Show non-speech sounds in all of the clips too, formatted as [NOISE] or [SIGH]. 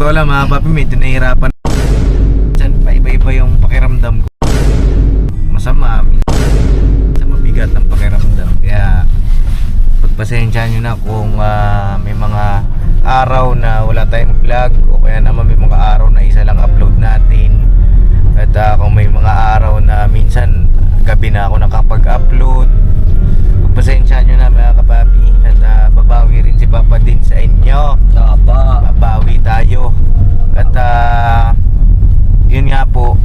totoo lang mga papi, medyo nahihirapan. Minsan, paiba-iba yung pakiramdam ko. Masama, minsan mabigat ang pakiramdam. Kaya, pagpasensya nyo na kung ah, may mga araw na wala tayong vlog o kaya naman may mga araw na isa lang upload natin. At ah, kung may mga araw na minsan gabi na ako nakapag-upload, pagpasensya nyo na mga kapapi. At ah, babawi rin si Papa din sa inyo Tapa. babawi tayo at ah, yun nga po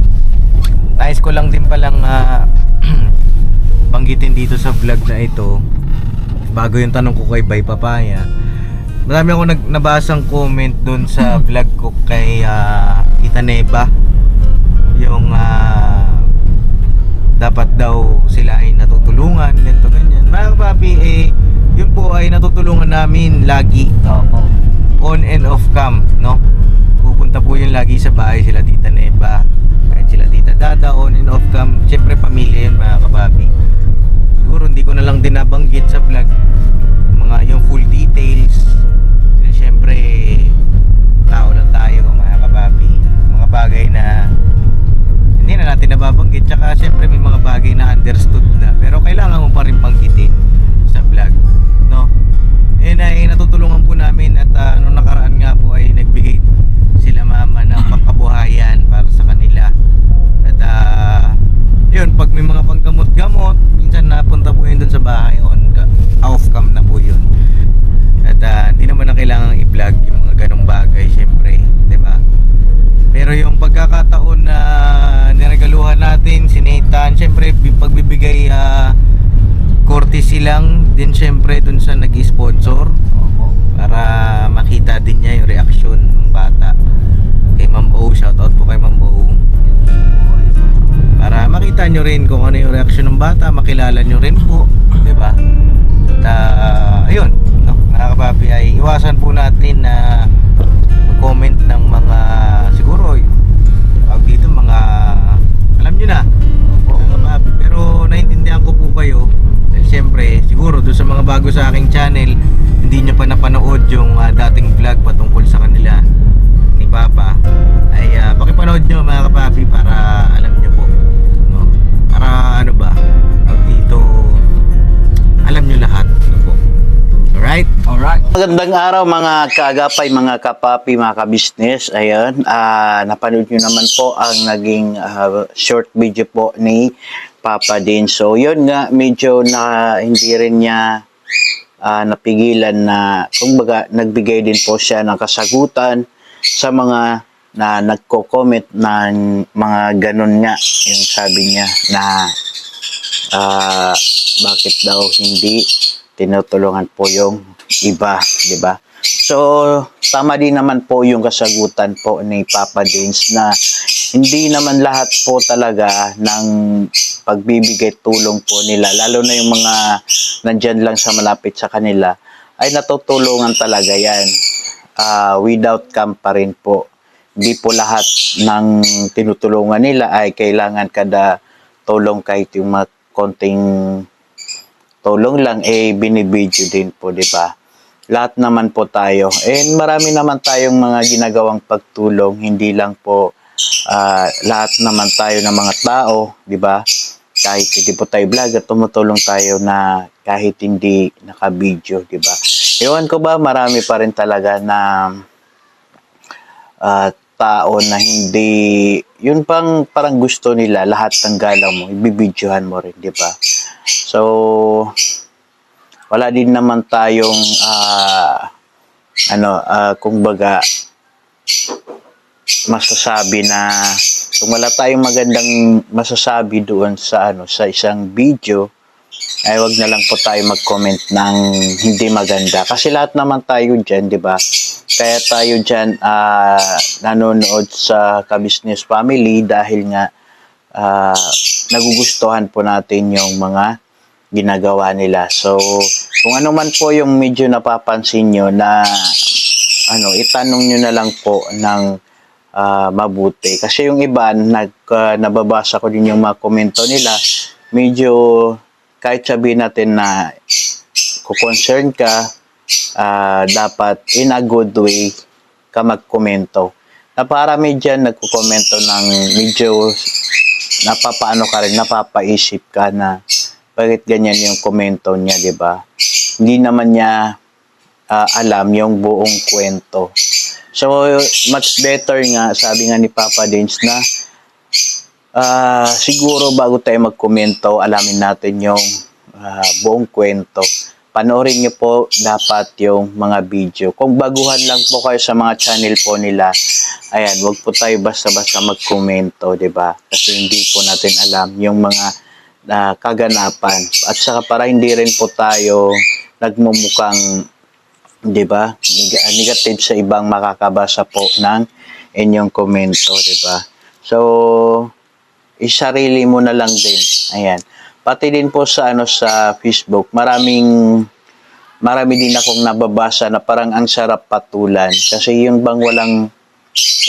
nais ko lang din palang ah, [CLEARS THROAT] banggitin dito sa vlog na ito. Bago yung tanong ko kay Bay Papaya. Marami ako nag, nabasang comment dun sa [CLEARS THROAT] vlog ko kay ah, Tita Neba yung ah, dapat daw sila ay natutulungan ganito ganyan. Mga kapapi eh yun po ay natutulungan namin lagi. On and off cam, no? Pupunta po yun lagi sa bahay sila Tita Neba, sila Tita Dada, on and off cam. Siyempre pamilya yun mga kapapi. Siguro hindi ko na lang din nabanggit sa vlog mga yung full details. Kasi siyempre tao lang tayo mga kapapi. Mga bagay na hindi na natin nababanggit. Tsaka siyempre may mga bagay na understood na. Pero kailangan mo pa rin banggitin sa vlog, no? Yun ay natutulungan po namin at uh, nung nakaraan nga po ay nagbigay sila mama ng pangkabuhayan yun, pag may mga panggamot-gamot, minsan napunta po yun dun sa bahay on off cam na po yun. At ah, hindi naman na kailangan i-vlog yung mga ganong bagay, syempre, ba? Pero yung pagkakataon na niregaluhan natin, si Nathan, syempre, bi- pagbibigay ah, courtesy lang din syempre dun sa nag-sponsor para makita din niya yung reaksyon ng bata. Kay Ma'am O, shoutout po kay Ma'am O. Para makita nyo rin kung ano yung reaksyon ng bata, makilala nyo rin po, 'di ba? At ah, ayun, no, mga kapapi ay iwasan po natin na comment ng mga siguro tawag dito mga alam nyo na kapapi. Pero naiintindihan ko po kayo dahil siyempre siguro doon sa mga bago sa aking channel hindi nyo pa napanood yung ah, dating vlog patungkol sa kanila ni Papa. Ay ah, pakipanood nyo mga Magandang araw mga kaagapay, mga kapapi, mga kabisnes. Ayan, ah napanood nyo naman po ang naging ah, short video po ni Papa Din. So yun nga, medyo na hindi rin niya ah, napigilan na, kumbaga, nagbigay din po siya ng kasagutan sa mga na nagko-comment na mga ganun nga, yung sabi niya na ah, bakit daw hindi tinutulungan po yung iba, di ba? So, tama din naman po yung kasagutan po ni Papa Dins na hindi naman lahat po talaga ng pagbibigay tulong po nila, lalo na yung mga nandyan lang sa malapit sa kanila, ay natutulungan talaga yan. Ah, without camp pa rin po. Hindi po lahat ng tinutulungan nila ay kailangan kada tulong kahit yung mga konting tulong lang eh binibidyo din po, di ba? Lahat naman po tayo. And marami naman tayong mga ginagawang pagtulong, hindi lang po ah, lahat naman tayo ng mga tao, di ba? Kahit hindi po tayo vlog at tumutulong tayo na kahit hindi naka-video, di ba? Ewan ko ba, marami pa rin talaga na ah, tao na hindi, yun pang parang gusto nila, lahat ng galaw mo, ibibidyohan mo rin, di ba? So, wala din naman tayong ah, ano, ah, kumbaga masasabi na kung wala tayong magandang masasabi doon sa ano sa isang video ay wag na lang po tayo mag-comment ng hindi maganda kasi lahat naman tayo diyan, 'di ba? Kaya tayo diyan ah, nanonood sa Ka-Business Family dahil nga ah, nagugustuhan po natin yung mga ginagawa nila. So, kung ano man po yung medyo napapansin nyo na ano, itanong nyo na lang po ng ah, mabuti. Kasi yung iba, nag, ah, nababasa ko din yung mga komento nila, medyo kahit sabihin natin na kung concern ka, ah, dapat in a good way ka magkomento. Naparami dyan nagkukomento ng medyo napapaano ka rin, napapaisip ka na bakit ganyan yung komento niya, di ba? Hindi naman niya ah, alam yung buong kwento. So, much better nga, sabi nga ni Papa Dins na ah, siguro bago tayo magkomento, alamin natin yung ah, buong kwento. Panoorin niyo po dapat yung mga video. Kung baguhan lang po kayo sa mga channel po nila, ayan, wag po tayo basta-basta magkomento, ba? Kasi hindi po natin alam yung mga ah, kaganapan. At saka para hindi rin po tayo nagmumukhang 'di ba? neg- Negative sa ibang makakabasa po ng inyong komento, 'di ba? So, isarili mo na lang din. Ayan. Pati din po sa ano sa Facebook, maraming marami din akong nababasa na parang ang sarap patulan. Kasi yung bang walang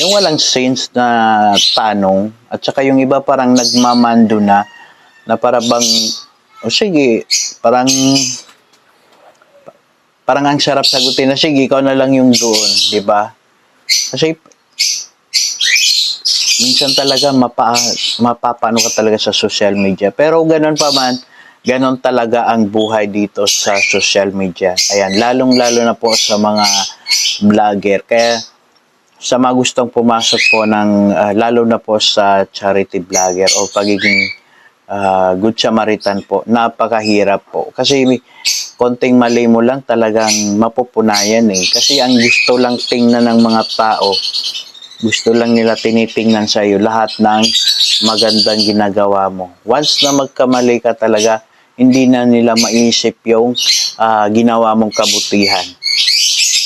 yung walang sense na tanong. At saka yung iba parang nagmamando na na para bang o sige parang parang ang sarap sagutin na sige ikaw na lang yung doon di ba? Kasi minsan talaga mapa, mapapano ka talaga sa social media. Pero ganun pa man, ganun talaga ang buhay dito sa social media. Ayan, lalong-lalo na po sa mga vlogger. Kaya sa mga gustong pumasok po ng, ah, lalo na po sa charity vlogger o pagiging ah, good Samaritan po, napakahirap po. Kasi konting mali mo lang talagang mapupunayan eh. Kasi ang gusto lang tingnan ng mga tao, gusto lang nila tinitingnan sa iyo lahat ng magandang ginagawa mo. Once na magkamali ka talaga, hindi na nila maisip yung ah, ginawa mong kabutihan.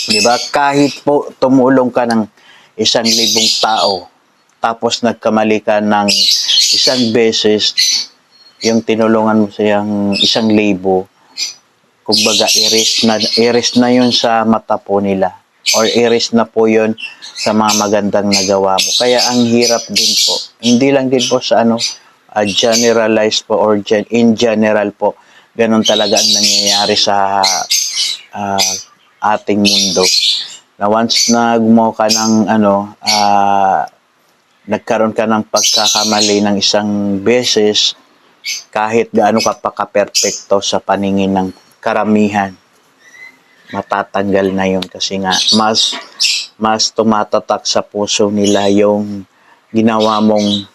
Di ba? Kahit po tumulong ka ng isang libong tao, tapos nagkamali ka ng isang beses, yung tinulungan mo siyang isang libo, kumbaga iris na iris na yun sa mata po nila or iris na po yun sa mga magandang nagawa mo. Kaya ang hirap din po. Hindi lang din po sa ano, uh, generalize po or gen- in general po. Ganun talaga ang nangyayari sa ah, ating mundo. Na once na gumawa ka ng ano, ah, nagkaroon ka ng pagkakamali ng isang beses, kahit gaano ka pa ka-perfecto sa paningin ng karamihan, matatanggal na yun kasi nga mas mas tumatatak sa puso nila yung ginawa mong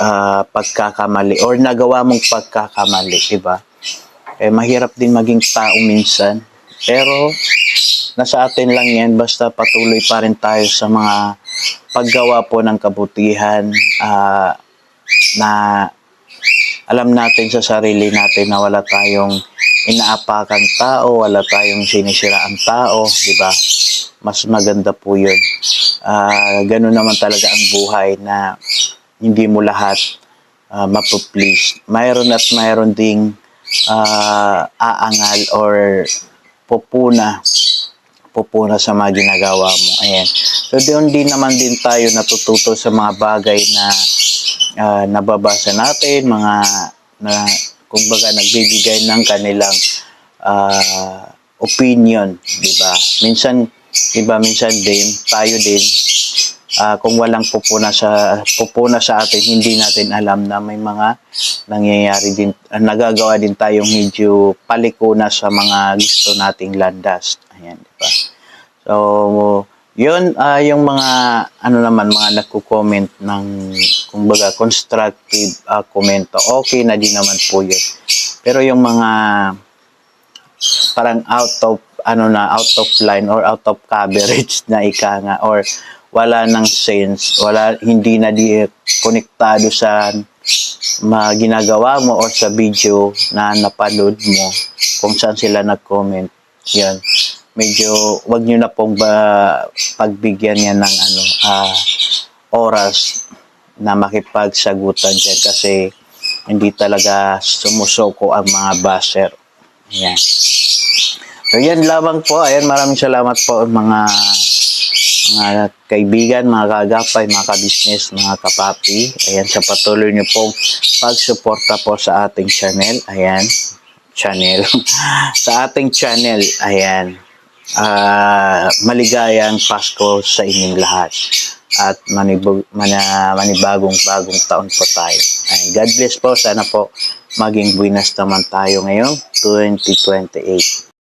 ah, pagkakamali or nagawa mong pagkakamali, di ba? Eh, mahirap din maging tao minsan. Pero, nasa atin lang yan, basta patuloy pa rin tayo sa mga paggawa po ng kabutihan ah, na alam natin sa sarili natin na wala tayong inaapakang tao, wala tayong sinisiraan tao, di ba? Mas maganda po yun. Ah, ganun naman talaga ang buhay na hindi mo lahat uh, mapuplease. Mayroon at mayroon ding ah, aangal or pupuna pupuna sa mga ginagawa mo. Ayan. So, doon din naman din tayo natututo sa mga bagay na ah, nababasa natin, mga na kumbaga nagbibigay ng kanilang ah, opinion, di ba? Minsan, di ba, minsan din, tayo din, ah, kung walang pupuna sa pupuna sa atin, hindi natin alam na may mga nangyayari din, ah, nagagawa din tayong medyo palikuna sa mga gusto nating landas. Ayan, di ba? So, yun, ah, yung mga, ano naman, mga nagko-comment ng, kumbaga, constructive ah, komento, okay na din naman po yun. Pero yung mga, parang out of, ano na, out of line or out of coverage na ika nga, or wala ng sense, wala, hindi na di konektado sa mga ginagawa mo or sa video na napanood mo kung saan sila nag-comment. Yan. Medyo wag niyo na pong ba pagbigyan yan ng ano ah, oras na makipagsagutan diyan kasi hindi talaga sumusoko ang mga basher. Yan. So yan lamang po. Ayan, maraming salamat po mga mga kaibigan, mga kagapay, mga kabisnes, mga kapapi. Ayan, sa patuloy niyo pong pagsuporta po sa ating channel. Ayan, channel. [LAUGHS] sa ating channel. Ayan. Ah, maligayang Pasko sa inyong lahat. At manibag, mana, manibagong bagong taon po tayo. Ay, God bless po. Sana po maging buwinas naman tayo ngayong 2028.